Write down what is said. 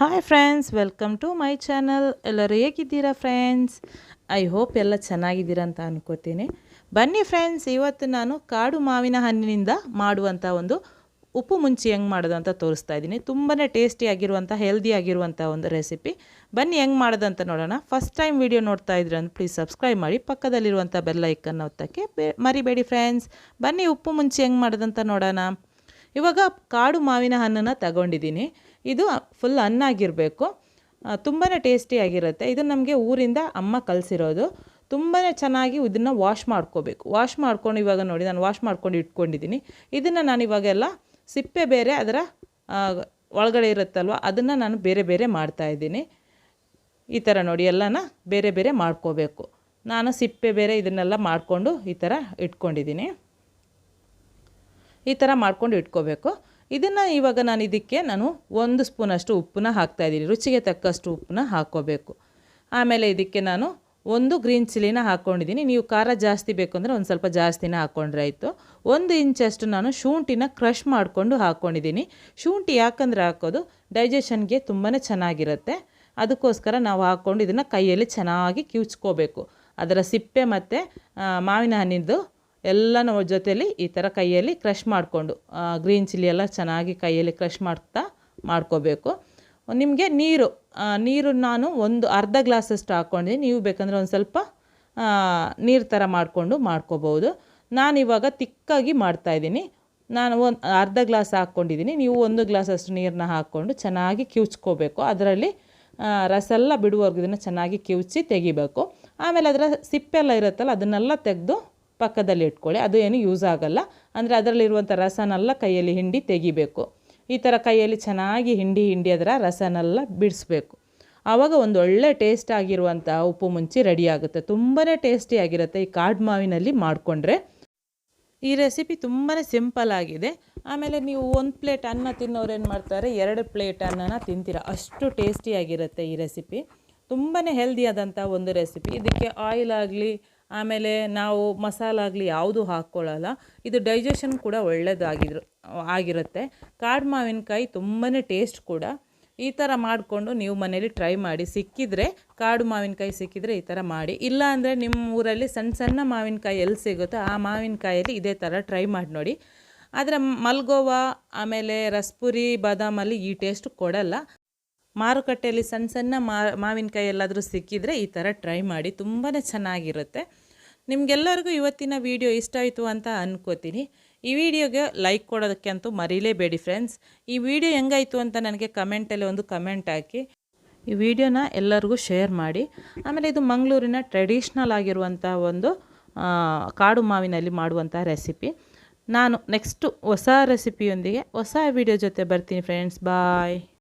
Hi friends welcome to my channel ಎಲ್ಲರೂ ಹೇಗಿದ್ದೀರಾ friends I hope ಎಲ್ಲ ಚೆನ್ನಾಗಿದ್ದೀರಾ ಅಂತ ಅನ್ಕೋತೀನಿ. ಬನ್ನಿ ಫ್ರೆಂಡ್ಸ್ ಇವತ್ತು ನಾನು ಕಾಡು ಮಾವಿನ ಹಣ್ಣಿನಿಂದ ಮಾಡುವಂಥ ಒಂದು ಉಪ್ಪು ಮುಂಚಿ ಹೆಂಗೆ ಮಾಡೋದು ಅಂತ ತೋರಿಸ್ತಾ ಇದ್ದೀನಿ. ತುಂಬಾ ಟೇಸ್ಟಿಯಾಗಿರುವಂಥ ಹೆಲ್ದಿ ಆಗಿರುವಂಥ ಒಂದು ರೆಸಿಪಿ ಬನ್ನಿ ಹೆಂಗೆ ಮಾಡೋದು ಅಂತ ನೋಡೋಣ. ಫಸ್ಟ್ ಟೈಮ್ ವಿಡಿಯೋ ನೋಡ್ತಾ ಇದ್ರೆ ಅಂದ್ರೆ ಪ್ಲೀಸ್ ಸಬ್ಸ್ಕ್ರೈಬ್ ಮಾಡಿ ಪಕ್ಕದಲ್ಲಿರುವಂಥ ಬೆಲ್ಲೈಕನ್ನು ಒತ್ತಕ್ಕೆ ಮರಿಬೇಡಿ ಫ್ರೆಂಡ್ಸ್ ಬನ್ನಿ ಉಪ್ಪು ಮುಂಚಿ ಹೆಂಗೆ ಮಾಡೋದಂತ ನೋಡೋಣ. ಇವಾಗ ಕಾಡು ಮಾವಿನ ಹಣ್ಣನ್ನು ತಗೊಂಡಿದ್ದೀನಿ. ಇದು ಫುಲ್ ಅನ್ನಾಗಿರಬೇಕು ತುಂಬಾ ಟೇಸ್ಟಿಯಾಗಿರುತ್ತೆ ಇದು ನಮಗೆ ಊರಿಂದ ಅಮ್ಮ ಕಲಿಸಿರೋದು. ತುಂಬಾ ಚೆನ್ನಾಗಿ ಇದನ್ನು ವಾಶ್ ಮಾಡ್ಕೋಬೇಕು. ವಾಶ್ ಮಾಡ್ಕೊಂಡು ಇವಾಗ ನೋಡಿ, ನಾನು ವಾಶ್ ಮಾಡ್ಕೊಂಡು ಇಟ್ಕೊಂಡಿದ್ದೀನಿ ಇದನ್ನು ನಾನು ಇವಾಗೆಲ್ಲ ಸಿಪ್ಪೆ ಬೇರೆ ಅದರ ಒಳಗಡೆ ಇರುತ್ತಲ್ವ, ಅದನ್ನು ನಾನು ಬೇರೆ ಬೇರೆ ಮಾಡ್ತಾಯಿದ್ದೀನಿ ಈ ಥರ ನೋಡಿ, ಎಲ್ಲನ ಬೇರೆ ಬೇರೆ ಮಾಡ್ಕೋಬೇಕು. ನಾನು ಸಿಪ್ಪೆ ಬೇರೆ ಇದನ್ನೆಲ್ಲ ಮಾಡಿಕೊಂಡು ಈ ಥರ ಇಟ್ಕೊಂಡಿದ್ದೀನಿ ಈ ಥರ ಮಾಡ್ಕೊಂಡು ಇಟ್ಕೋಬೇಕು. ಇದನ್ನು ಇವಾಗ ನಾನು ಇದಕ್ಕೆ ನಾನು ಒಂದು ಸ್ಪೂನಷ್ಟು ಉಪ್ಪನ್ನ ಹಾಕ್ತಾಯಿದ್ದೀನಿ ರುಚಿಗೆ ತಕ್ಕಷ್ಟು ಉಪ್ಪನ್ನ ಹಾಕ್ಕೋಬೇಕು. ಆಮೇಲೆ ಇದಕ್ಕೆ ನಾನು ಒಂದು ಗ್ರೀನ್ ಚಿಲ್ಲಿನ ಹಾಕ್ಕೊಂಡಿದ್ದೀನಿ. ನೀವು ಖಾರ ಜಾಸ್ತಿ ಬೇಕು ಅಂದರೆ ಒಂದು ಸ್ವಲ್ಪ ಜಾಸ್ತಿನ ಹಾಕ್ಕೊಂಡ್ರೆ ಆಯಿತು. ಒಂದು ಇಂಚಷ್ಟು ನಾನು ಶುಂಠಿನ ಕ್ರಷ್ ಮಾಡಿಕೊಂಡು ಹಾಕ್ಕೊಂಡಿದ್ದೀನಿ ಶುಂಠಿ ಯಾಕಂದರೆ ಹಾಕೋದು ಡೈಜೆಷನ್ಗೆ ತುಂಬಾ ಚೆನ್ನಾಗಿರುತ್ತೆ. ಅದಕ್ಕೋಸ್ಕರ ನಾವು ಹಾಕ್ಕೊಂಡು ಇದನ್ನು ಕೈಯಲ್ಲಿ ಚೆನ್ನಾಗಿ ಕಿವುಚ್ಕೋಬೇಕು. ಅದರ ಸಿಪ್ಪೆ ಮತ್ತು ಮಾವಿನ ಹಣ್ಣಿಂದು ಎಲ್ಲನೂ ಜೊತೆಯಲ್ಲಿ ಈ ಥರ ಕೈಯಲ್ಲಿ ಕ್ರಷ್ ಮಾಡಿಕೊಂಡು ಗ್ರೀನ್ ಚಿಲ್ಲಿ ಎಲ್ಲ ಚೆನ್ನಾಗಿ ಕೈಯಲ್ಲಿ ಕ್ರಷ್ ಮಾಡ್ತಾ ಮಾಡ್ಕೋಬೇಕು. ನಿಮಗೆ ನೀರು ನೀರು ನಾನು ಒಂದು ಅರ್ಧ ಗ್ಲಾಸಷ್ಟು ಹಾಕ್ಕೊಂಡಿದ್ದೀನಿ ನೀವು ಬೇಕಂದರೆ ಒಂದು ಸ್ವಲ್ಪ ನೀರು ಥರ ಮಾಡಿಕೊಂಡು ಮಾಡ್ಕೋಬೋದು ನಾನಿವಾಗ ತಿಕ್ಕಾಗಿ ಮಾಡ್ತಾಯಿದ್ದೀನಿ ನಾನು ಒಂದು ಅರ್ಧ ಗ್ಲಾಸ್ ಹಾಕ್ಕೊಂಡಿದ್ದೀನಿ. ನೀವು ಒಂದು ಗ್ಲಾಸಷ್ಟು ನೀರನ್ನ ಹಾಕ್ಕೊಂಡು ಚೆನ್ನಾಗಿ ಕಿವುಚ್ಕೋಬೇಕು. ಅದರಲ್ಲಿ ರಸ ಎಲ್ಲ ಇದನ್ನು ಚೆನ್ನಾಗಿ ಕಿವುಚಿ ತೆಗಿಬೇಕು. ಆಮೇಲೆ ಅದರ ಸಿಪ್ಪೆಲ್ಲ ಇರುತ್ತಲ್ಲ, ಅದನ್ನೆಲ್ಲ ತೆಗೆದು ಪಕ್ಕದಲ್ಲಿ ಇಟ್ಕೊಳ್ಳಿ, ಅದು ಏನು ಯೂಸ್ ಆಗೋಲ್ಲ. ಅಂದರೆ ಅದರಲ್ಲಿರುವಂಥ ರಸನೆಲ್ಲ ಕೈಯಲ್ಲಿ ಹಿಂಡಿ ತೆಗಿಬೇಕು. ಈ ಥರ ಕೈಯಲ್ಲಿ ಚೆನ್ನಾಗಿ ಹಿಂಡಿ ಹಿಂಡಿ ಅದರ ರಸನೆಲ್ಲ ಬಿಡಿಸ್ಬೇಕು. ಆವಾಗ ಒಂದು ಒಳ್ಳೆ ಟೇಸ್ಟ್ ಆಗಿರುವಂಥ ಉಪ್ಪು ಮುಂಚಿ ರೆಡಿ ಆಗುತ್ತೆ. ತುಂಬಾ ಟೇಸ್ಟಿಯಾಗಿರುತ್ತೆ ಈ ಕಾಡು ಮಾವಿನಲ್ಲಿ ಮಾಡಿಕೊಂಡ್ರೆ. ಈ ರೆಸಿಪಿ ತುಂಬಾ ಸಿಂಪಲ್ ಆಗಿದೆ. ಆಮೇಲೆ ನೀವು ಒಂದು ಪ್ಲೇಟ್ ಅನ್ನ ತಿನ್ನೋರು ಏನು ಮಾಡ್ತಾರೆ? ಎರಡು ಪ್ಲೇಟ್ ಅನ್ನನ ತಿಂತೀರ? ಅಷ್ಟು ಟೇಸ್ಟಿಯಾಗಿರುತ್ತೆ ಈ ರೆಸಿಪಿ ತುಂಬಾ ಹೆಲ್ದಿಯಾದಂಥ ಒಂದು ರೆಸಿಪಿ ಇದಕ್ಕೆ ಆಯಿಲ್ ಆಗಲಿ ಆಮೇಲೆ ನಾವು ಮಸಾಲ ಆಗಲಿ ಯಾವುದೂ ಹಾಕ್ಕೊಳ್ಳಲ್ಲ ಇದು ಡೈಜೆಷನ್ ಕೂಡ ಒಳ್ಳೆಯದಾಗಿದ್ರು ಆಗಿರುತ್ತೆ. ಕಾಡು ಮಾವಿನಕಾಯಿ ತುಂಬಾ ಟೇಸ್ಟ್ ಕೂಡ. ಈ ಥರ ಮಾಡಿಕೊಂಡು ನೀವು ಮನೇಲಿ ಟ್ರೈ ಮಾಡಿ. ಸಿಕ್ಕಿದರೆ, ಕಾಡು ಮಾವಿನಕಾಯಿ ಸಿಕ್ಕಿದರೆ ಈ ಥರ ಮಾಡಿ. ಇಲ್ಲ ಅಂದರೆ ನಿಮ್ಮ ಊರಲ್ಲಿ ಸಣ್ಣ ಸಣ್ಣ ಮಾವಿನಕಾಯಿ ಎಲ್ಲಿ ಸಿಗುತ್ತೋ ಆ ಮಾವಿನಕಾಯಲ್ಲಿ ಇದೇ ಥರ ಟ್ರೈ ಮಾಡಿ ನೋಡಿ. ಆದರೆ ಮಲ್ಗೋವಾ, ಆಮೇಲೆ ರಸ್ಪುರಿ, ಬಾದಾಮಲ್ಲಿ ಈ ಟೇಸ್ಟ್ ಕೊಡಲ್ಲ. ಮಾರುಕಟ್ಟೆಯಲ್ಲಿ ಸಣ್ಣ ಸಣ್ಣ ಮಾವಿನಕಾಯಿ ಎಲ್ಲಾದರೂ ಸಿಕ್ಕಿದರೆ ಈ ಥರ ಟ್ರೈ ಮಾಡಿ ತುಂಬಾ ಚೆನ್ನಾಗಿರುತ್ತೆ. ನಿಮಗೆಲ್ಲರಿಗೂ ಇವತ್ತಿನ ವಿಡಿಯೋ ಇಷ್ಟ ಆಯಿತು ಅಂತ ಅಂದ್ಕೋತೀನಿ ಈ ವಿಡಿಯೋಗೆ ಲೈಕ್ ಕೊಡೋದಕ್ಕೆ ಅಂತೂ ಮರೀಲೇಬೇಡಿ ಫ್ರೆಂಡ್ಸ್ ಈ ವಿಡಿಯೋ ಹೆಂಗಾಯಿತು ಅಂತ ನನಗೆ ಕಮೆಂಟಲ್ಲಿ ಒಂದು ಕಮೆಂಟ್ ಹಾಕಿ. ಈ ವಿಡಿಯೋನ ಎಲ್ಲರಿಗೂ ಶೇರ್ ಮಾಡಿ. ಆಮೇಲೆ ಇದು ಮಂಗಳೂರಿನ ಟ್ರೆಡಿಷ್ನಲ್ ಆಗಿರುವಂಥ ಒಂದು ಕಾಡು ಮಾವಿನಲ್ಲಿ ಮಾಡುವಂಥ ರೆಸಿಪಿ ನಾನು ನೆಕ್ಸ್ಟು ಹೊಸ ರೆಸಿಪಿಯೊಂದಿಗೆ ಹೊಸ ವಿಡಿಯೋ ಜೊತೆ ಬರ್ತೀನಿ ಫ್ರೆಂಡ್ಸ್ ಬಾಯ್